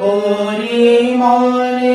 পরিমলে